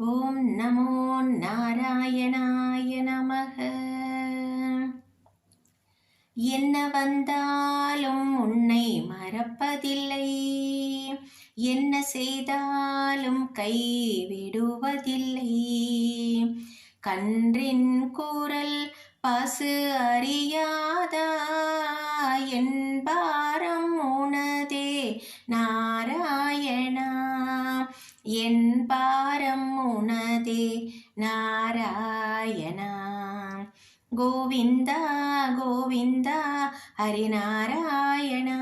ஓம் நமோ நாராயணாய நமக. என்ன வந்தாலும் உன்னை மறப்பதில்லை. என்ன செய்தாலும் கைவிடுவதில்லை. கன்றின் கூறல் பசு அறியாதா? என்பாரம் உனதே நாரா என் பாரம் உனதே நாராயணா. கோவிந்தா கோவிந்தா ஹரிநாராயணா.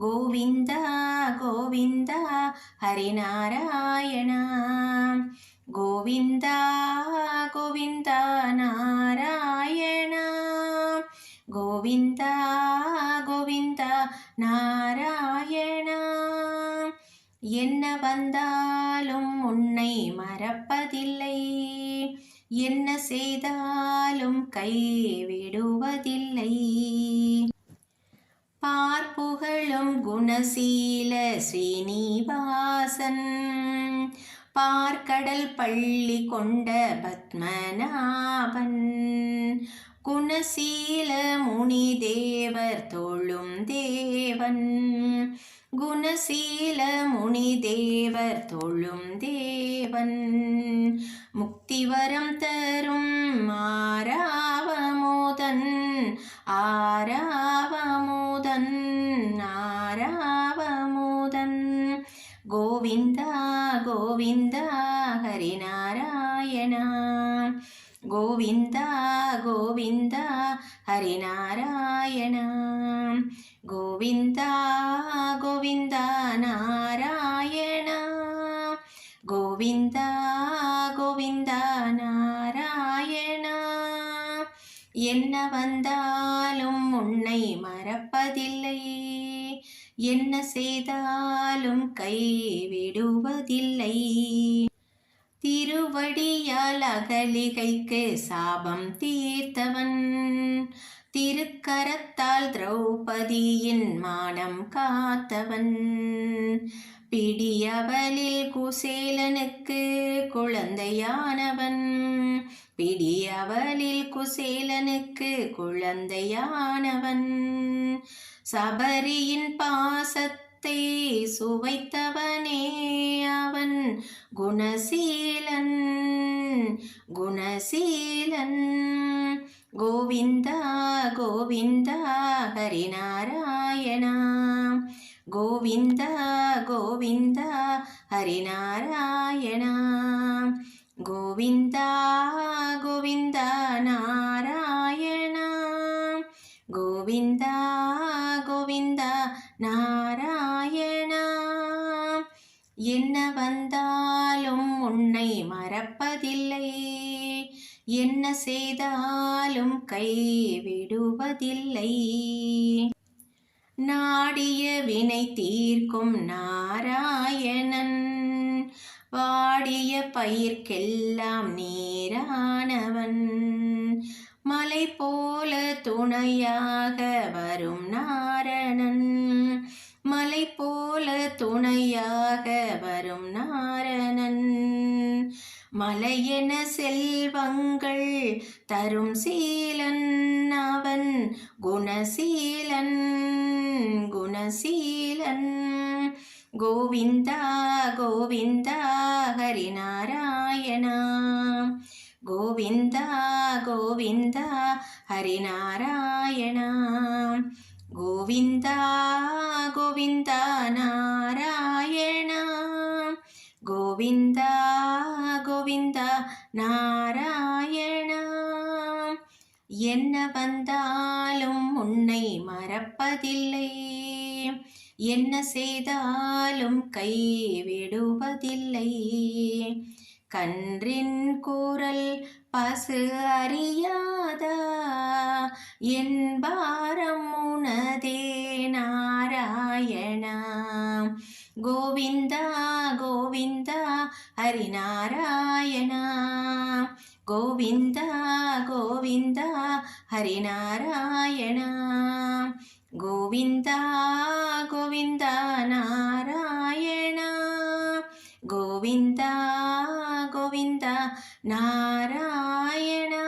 கோவிந்தா கோவிந்தா ஹரிநாராயணா. கோவிந்தா கோவிந்தா நாராயணா. கோவிந்தா கோவிந்தா நாராயண. என்ன வந்தாலும் உன்னை மறப்பதில்லை. என்ன செய்தாலும் கைவிடுவதில்லை பார்ப்புகழும் குணசீல ஸ்ரீனிவாசன் பார்க்கடல் பள்ளி கொண்ட பத்மநாபன். குணசீல முனி தேவர் தொழும் தேவன். குணசீல முனி தேவர் தொழும் தேவன். முக்திவரம் தரும் ஆராவமோதன் ஆராவமோதன் ஆராவமோதன் கோவிந்தா கோவிந்தா ஹரிநாராயணா. கோவிந்தா கோவிந்தா ஹரிநாராயணா. கோவிந்தா கோவிந்தா நாராயணா. கோவிந்தா கோவிந்தா நாராயணா. என்ன வந்தாலும் உன்னை மறப்பதில்லை. என்ன செய்தாலும் கைவிடுவதில்லை. திருவடியால் அகலிகைக்கு சாபம் தீர்த்தவன். திருக்கரத்தால் திரௌபதியின் மானம் காத்தவன். பிடியவலில் குசேலனுக்கு குழந்தையானவன். பிடியவலில் குசேலனுக்கு குழந்தையானவன். சபரியின் குணத்தை சுவைத்தவனே அவன் குணசீலன் குணசீலன். கோவிந்தா கோவிந்தா ஹரிநாராயணா. கோவிந்தா கோவிந்தா ஹரிநாராயணா. கோவிந்தா கோவிந்தா நாராயணா. கோவிந்தா வந்தாலும் உன்னை மறப்பதில்லை. என்ன செய்தாலும் கைவிடுவதில்லை நாடிய வினை தீர்க்கும் நாராயணன் வாடிய பயிர்க்கெல்லாம் நேரானவன். மலை போல துணையாக வரும் நாரணன். மலை போல துணையாக வரும் நாரணன். மலையென செல்வங்கள் தரும் சீலன் அவன். குணசீலன் குணசீலன். கோவிந்தா கோவிந்தா ஹரிநாராயணா. கோவிந்தா கோவிந்தா ஹரிநாராயணா. கோவிந்தா கோவிந்தா நாராயணா கோவிந்தா கோவிந்தா நாராயணா என்ன வந்தாலும் உன்னை மறப்பதில்லை என்ன செய்தாலும் கைவிடுவதில்லை கன்றின் கூறல் பசு அறியாதா? என் பாரம் உனதே நாராயணா. கோவிந்தா கோவிந்தா ஹரிநாராயணா. கோவிந்தா கோவிந்தா ஹரிநாராயணா. கோவிந்தா கோவிந்தா நாராயணா. கோவிந்தா கோவிந்தா நாராயணா